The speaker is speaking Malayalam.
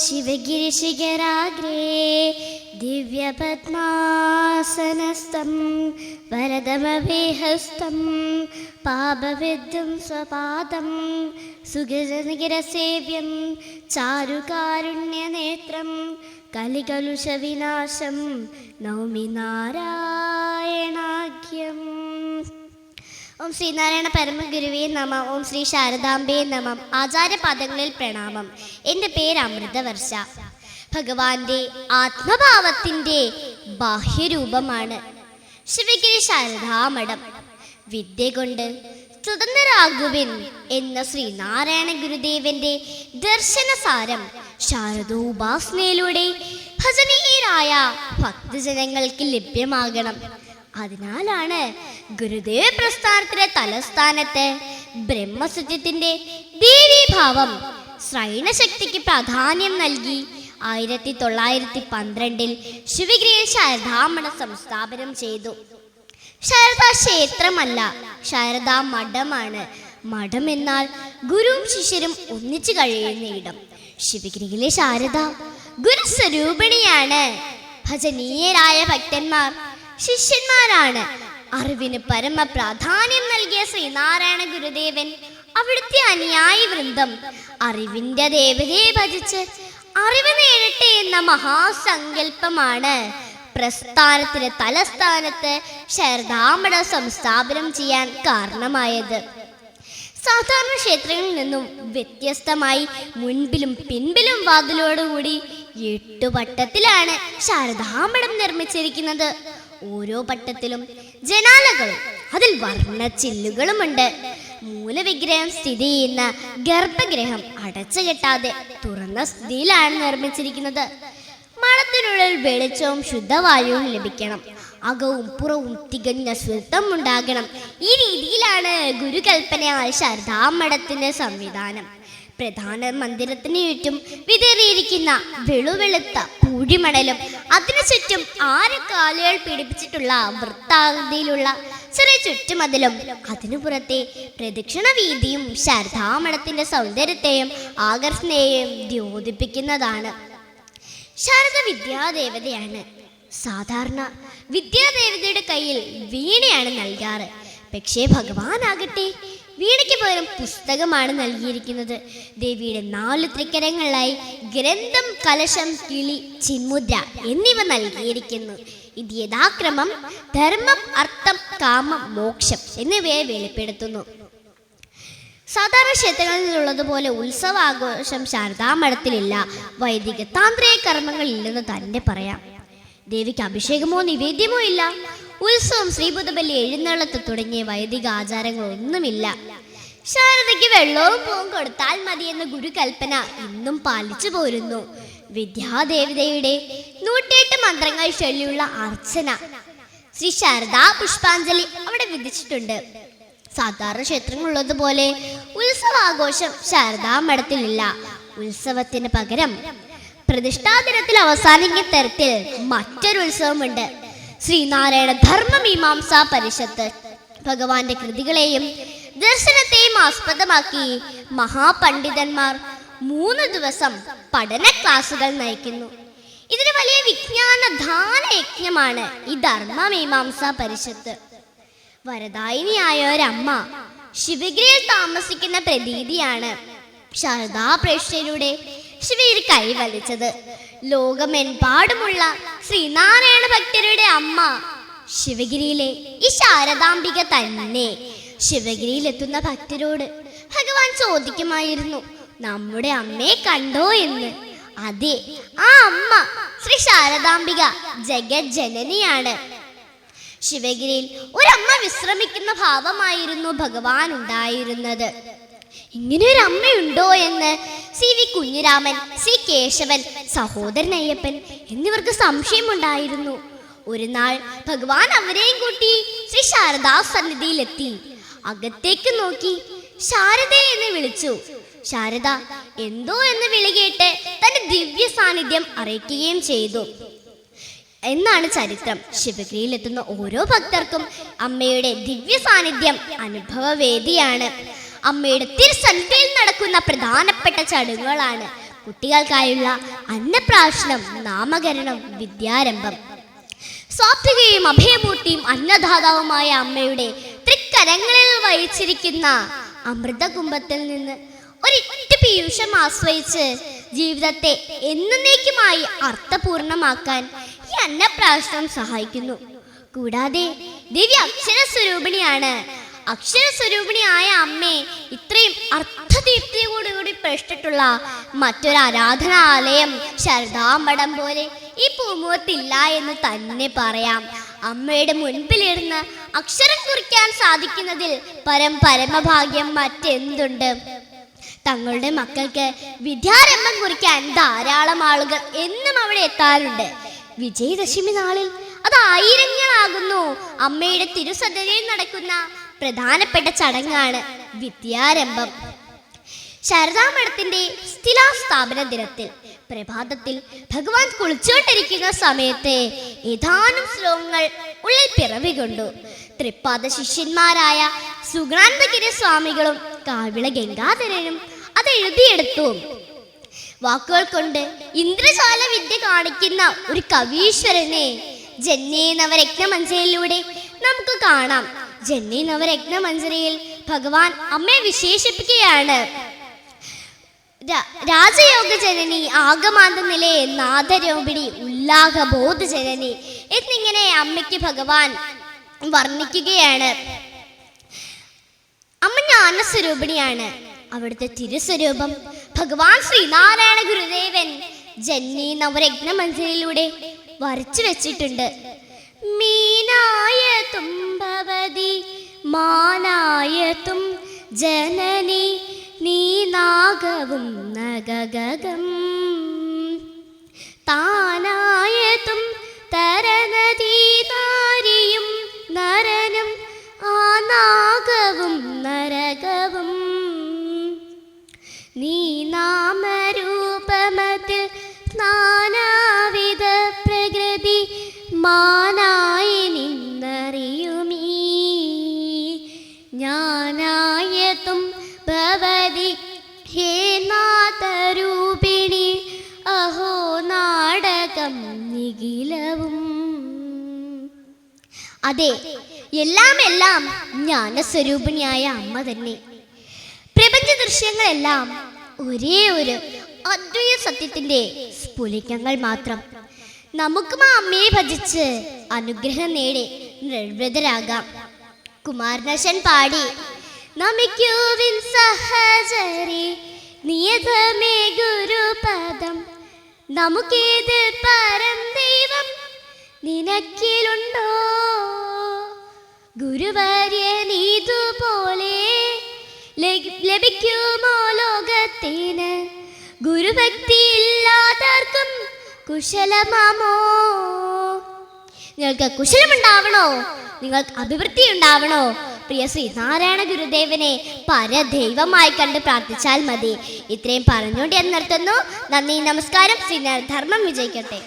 ശിവഗിരിശിഖരാഗ്രേ ദിവ്യപത്മാസനസ്ഥം വരദമവേഹസ്തം പാപവിദ്യം സ്വപാദം സുഗജനിരസേവ്യം ചാരുകാരുണ്യനേത്രം കലികലുഷവിനാശം നൗമി നാരായണാഖ്യം ഓം ശ്രീനാരായണ പരമഗുരുവേ നമ. ഓം ശ്രീ ശാരദാംബേ നമം. ആചാര്യപാദങ്ങളിൽ പ്രണാമം. എന്റെ പേര് അമൃതവർഷ. ഭഗവാന്റെ ആത്മഭാവത്തിന്റെ ബാഹ്യരൂപമാണ്. ശിവഗിരി ശാരദാമഠം. വിദ്യ കൊണ്ട് സ്വതന്ത്രരാകുവിൻ എന്ന ശ്രീനാരായണ ഗുരുദേവന്റെ ദർശനസാരം ശാരദോപാസനയിലൂടെ ഭജനീയരായ ഭക്തജനങ്ങൾക്ക് ലഭ്യമാകണം. അതിനാലാണ് ഗുരുദേവ പ്രസ്ഥാനത്തിന്റെ തലസ്ഥാനത്ത് ബ്രഹ്മസത്യത്തിന്റെ ദേവീഭാവം ശ്രൈണശക്തിക്ക് പ്രാധാന്യം നൽകി ആയിരത്തി തൊള്ളായിരത്തി പന്ത്രണ്ടിൽ ശിവഗിരിയിൽ ശാരദാമഠം സംസ്ഥാപനം ചെയ്തു. ശാരദാ ക്ഷേത്രമല്ല ശാരദാ മഠമാണ്. മഠം എന്നാൽ ഗുരുവും ശിഷ്യരും ഒന്നിച്ചു കഴിയുന്ന ഇടം. ശിവഗിരിയിലെ ശാരദ ഗുരുസ്വരൂപിണിയാണ്. ഭജനീയരായ ഭക്തന്മാർ ശിഷ്യന്മാരാണ്. അറിവിന് പരമ പ്രാധാന്യം നൽകിയ ശ്രീനാരായണ ഗുരുദേവൻ അവിടുത്തെ അനുയായി വൃന്ദം അറിവിന്റെ ദേവതയെ ഭജിച്ച് അറിവ് നേടട്ടെ എന്ന മഹാസങ്കല്പമാണ്. പ്രസ്ഥാനത്തിന്റെ തലസ്ഥാനത്ത് ശരദാമഠ സംസ്ഥാപനം ചെയ്യാൻ കാരണമായത്. സാധാരണ ക്ഷേത്രങ്ങളിൽ നിന്നും വ്യത്യസ്തമായി മുൻപിലും പിൻപിലും വാതിലോടുകൂടി എട്ടുവട്ടത്തിലാണ് ശാരദാമഠം നിർമ്മിച്ചിരിക്കുന്നത്. ഓരോ പട്ടത്തിലും ജനാലകളും അതിൽ വർണ ചില്ലുകളുമുണ്ട്. മൂലവിഗ്രഹം സ്ഥിതി ചെയ്യുന്ന ഗർഭഗ്രഹം അടച്ചു കെട്ടാതെ തുറന്ന സ്ഥിതിയിലാണ് നിർമ്മിച്ചിരിക്കുന്നത്. മഴത്തിനുള്ളിൽ വെളിച്ചവും ശുദ്ധവായുവും ലഭിക്കണം. അകവും പുറവും തികഞ്ഞ ശുദ്ധം ഉണ്ടാകണം. ഈ രീതിയിലാണ് ഗുരുകൽപ്പനയായ ശാരദാമഠത്തിന്റെ സംവിധാനം. പ്രധാന മന്ദിരത്തിന് ചുറ്റും വിതറിയിരിക്കുന്ന വെളുവെളുത്ത പൂഴിമണലും അതിനു ചുറ്റും ആറ് കാലുകൾ പിടിപ്പിച്ചിട്ടുള്ള വൃത്താകൃതിയിലുള്ള ചെറിയ ചുറ്റുമതിലും അതിനു പുറത്തെ പ്രദക്ഷിണ വീതിയും ശാരദാമഠത്തിന്റെ സൗന്ദര്യത്തെയും ആകർഷണയെയും ദ്യോതിപ്പിക്കുന്നതാണ്. ശാരദ വിദ്യാദേവതയാണ്. സാധാരണ വിദ്യാദേവതയുടെ കയ്യിൽ വീണയാണ് നൽകാറ്. പക്ഷേ ഭഗവാനാകട്ടെ വീണയ്ക്ക് പകരം പുസ്തകമാണ് നൽകിയിരിക്കുന്നത്. ദേവിയുടെ നാല് ത്രിക്കരങ്ങളിലായി ഗ്രന്ഥം കലശം കിളി ചിന്മുദ്ര എന്നിവ നൽകിയിരിക്കുന്നു. ഇത് യഥാക്രമം ധർമ്മം അർത്ഥം കാമം മോക്ഷം എന്നിവയെ വെളിപ്പെടുത്തുന്നു. സാധാരണ ക്ഷേത്രങ്ങളിലുള്ളതുപോലെ ഉത്സവാഘോഷം ശാരദാമഠത്തിലില്ല. വൈദിക താന്ത്രിക കർമ്മങ്ങളില്ലെന്ന് തന്നെ പറയാം. ദേവിക്ക് അഭിഷേകമോ നിവേദ്യമോ ഇല്ല. ഉത്സവം ശ്രീബുദ്ധബലി എഴുന്നള്ളത്ത് തുടങ്ങിയ വൈദിക ആചാരങ്ങളൊന്നുമില്ല. ശാരദയ്ക്ക് വെള്ളവും പൂവും കൊടുത്താൽ മതിയെന്ന ഗുരുകൽപ്പന ഇന്നും പാലിച്ചു പോരുന്നു. വിദ്യാദേവതയുടെ നൂറ്റിയെട്ട് മന്ത്രങ്ങൾ ചൊല്ലിയുള്ള അർച്ചന. ശ്രീ ശാരദാ പുഷ്പാഞ്ജലി അവിടെ വിധിച്ചിട്ടുണ്ട്. സാധാരണ ക്ഷേത്രങ്ങളുള്ളതുപോലെ ഉത്സവാഘോഷം ശാരദാ മഠത്തിലില്ല. ഉത്സവത്തിന് പകരം പ്രതിഷ്ഠാദിനത്തിൽ അവസാനിക്കുന്ന തരത്തിൽ മറ്റൊരു ഉത്സവമുണ്ട്. ശ്രീനാരായണ ധർമ്മമീമാംസ പരിഷത്ത്. ഭഗവാന്റെ കൃതികളെയും ദർശനത്തെയും ആസ്പദമാക്കി മഹാപണ്ഡിതന്മാർ മൂന്ന് ദിവസം പഠന ക്ലാസുകൾ നയിക്കുന്നു. ഇതിന് വലിയ വിജ്ഞാന ദാന യജ്ഞമാണ് ഈ ധർമ്മമീമാംസ പരിഷത്ത്. വരദായിനിയായ ഒരമ്മ ശിവഗിരിയിൽ താമസിക്കുന്ന പ്രതീതിയാണ് ശാരദാ പ്രേക്ഷയിലൂടെ ശിവഗിരി കൈവലിച്ചത് ലോകമെമ്പാടുമുള്ള ശ്രീനാരായണ ഭക്തരുടെ അമ്മ ശിവഗിരിയിലെ ഈ ശാരദാംബിക തന്നെ ശിവഗിരിയിലെത്തുന്ന ഭക്തരോട് ഭഗവാൻ ചോദിക്കുമായിരുന്നു നമ്മുടെ അമ്മയെ കണ്ടോ എന്ന്? അതെ ആ അമ്മ ശ്രീ ശാരദാംബിക ജഗജ്ജനനിയാണ്. ശിവഗിരിയിൽ ഒരമ്മ വിശ്രമിക്കുന്ന ഭാവമായിരുന്നു ഭഗവാൻ ഉണ്ടായിരുന്നത്. ഇങ്ങനെ ഒരു അമ്മയുണ്ടോ എന്ന്? C V Kunhiraman C Kesavan Sahodaran Ayyappan എന്നിവർക്ക് സംശയമുണ്ടായിരുന്നു. ഒരു നാൾ ഭഗവാൻ അവരെയും കൂട്ടി ശ്രീ ശാരദാ സന്നിധിയിലെത്തി അകത്തേക്ക് നോക്കി ശാരദ എന്ന് വിളിച്ചു. ശാരദ എന്തോ എന്ന് വിളി കേട്ട് തന്റെ ദിവ്യ സാന്നിധ്യം അറിയിക്കുകയും ചെയ്തു. എന്നാണ് ചരിത്രം. ശിവഗിരിയിലെത്തുന്ന ഓരോ ഭക്തർക്കും അമ്മയുടെ ദിവ്യ സാന്നിധ്യം അനുഭവവേദിയാണ്. അമ്മയുടെ തിരുസന്നിധിയിൽ നടക്കുന്ന പ്രധാനപ്പെട്ട ചടങ്ങുകളാണ് കുട്ടികൾക്കായുള്ള അന്നപ്രാശനം നാമകരണം വിദ്യാരംഭം. സ്വാപ്തികയും അഭയമൂർത്തിയും അന്നദാതാവുമായ അമ്മയുടെ തൃക്കരങ്ങളിൽ വഹിച്ചിരിക്കുന്ന അമൃതകുംഭത്തിൽ നിന്ന് ഒരിറ്റ പീയൂഷം ആശ്രയിച്ച് ജീവിതത്തെ എന്നേക്കുമായി അർത്ഥപൂർണമാക്കാൻ ഈ അന്നപ്രാശനം സഹായിക്കുന്നു. കൂടാതെ ദിവ്യ അക്ഷര സ്വരൂപിണിയാണ്. അക്ഷര സ്വരൂപിണിയായ അമ്മയെ ഇത്രയും അർത്ഥദീപ്തിയോടുകൂടി പ്രഷ്ടിട്ടുള്ള മറ്റൊരു ആരാധനാലയം ശരദാമ്പടം പോലെ ഈ പൂമുഖത്തില്ല എന്ന് തന്നെ പറയാം. അമ്മയുടെ മുൻപിലിരുന്ന് അക്ഷരം കുറിക്കാൻ സാധിക്കുന്നതിൽ പരം പരമഭാഗ്യം മറ്റെന്തുണ്ട്? തങ്ങളുടെ മക്കൾക്ക് വിദ്യാരംഭം കുറിക്കാൻ ധാരാളം ആളുകൾ എന്നും അവിടെ എത്താറുണ്ട്. വിജയദശമി നാളിൽ അത് ആയിരങ്ങളാകുന്നു. അമ്മയുടെ തിരുസദനയിൽ നടക്കുന്ന പ്രധാനപ്പെട്ട ചടങ്ങാണ് വിദ്യാരംഭം. ശാരദാമഠത്തിന്റെ സ്ഥിരാസ്ഥാപന ദിനത്തിൽ പ്രഭാതത്തിൽ ഭഗവാൻ കുളിച്ചുകൊണ്ടിരിക്കുന്ന സമയത്ത് ഏതാനും ശ്ലോകങ്ങൾ ഉള്ളിൽ പിറവികൊണ്ടു തൃപ്പാദ ശിഷ്യന്മാരായ സുഗാനന്ദഗിരി സ്വാമികളും കാവിള ഗംഗാധരനും അത് എഴുതിയെടുത്തു. വാക്കുകൾ കൊണ്ട് ഇന്ദ്രജാല വിദ്യ കാണിക്കുന്ന ഒരു കവീശ്വരനെ ജന്മേ നവരത്നമഞ്ജരിയിലൂടെ നമുക്ക് കാണാം. ജന്മേ നവരത്നമഞ്ജരിയിൽ ഭഗവാൻ അമ്മയെ വിശേഷിപ്പിക്കുകയാണ്. രാ- രാജയോഗ ജനനി ആഗമാന്ത നിലയെ നാദരോപിണി ഉല്ലാഹ ബോധ ജനനി എന്നിങ്ങനെ അമ്മയ്ക്ക് ഭഗവാൻ വർണിക്കുകയാണ്. അമ്മ ജ്ഞാനസ്വരൂപിണിയാണ് അവിടുത്തെ തിരുസ്വരൂപം ഭഗവാൻ ശ്രീനാരായണ ഗുരുദേവൻ ജന്നി നവരത്ന മഞ്ജരിയിലൂടെ വരച്ചു വെച്ചിട്ടുണ്ട്. മീനായ തുംഭവതി മാനായതും ജനനി നീ നാഗവും നഗഗം നിഖിലവും. അതെ എല്ലാം എല്ലാം ജ്ഞാനസ്വരൂപിണിയായ അമ്മ തന്നെ. പ്രപഞ്ച ദൃശ്യങ്ങളെല്ലാം ഒരേ ഒരു അദ്വൈത സത്യത്തിന്റെ സ്ഫുലിക്കങ്ങൾ മാത്രം. നമുക്കും ആ അമ്മയെ ഭജിച്ച് അനുഗ്രഹം നേടി നിർവൃതരാകാം. കുമാരനശൻ പാടി നമിക്കൂവിൻ സഹചരി നിയതമേ ഗുരുപദം നമുക്കേത് പരം ദൈവം നിനക്കിലുണ്ടോ? ഗുരുവാര്യ നീതുപോലെ പോലെ ലഭിക്കുമോ ലോകത്തിന്? ഗുരുഭക്തി കുശലമാമോ? നിങ്ങൾക്ക് കുശലമുണ്ടാവണോ? നിങ്ങൾക്ക് അഭിവൃദ്ധി ഉണ്ടാവണോ പ്രിയ ശ്രീനാരായണ ഗുരുദേവനെ പരദൈവമായി കണ്ട് പ്രാർത്ഥിച്ചാൽ മതി. ഇത്രയും പറഞ്ഞുകൊണ്ട് ഞാൻ നിർത്തുന്നു. നന്ദി നമസ്കാരം. ശ്രീനാരായണ ധർമ്മം വിജയിക്കട്ടെ.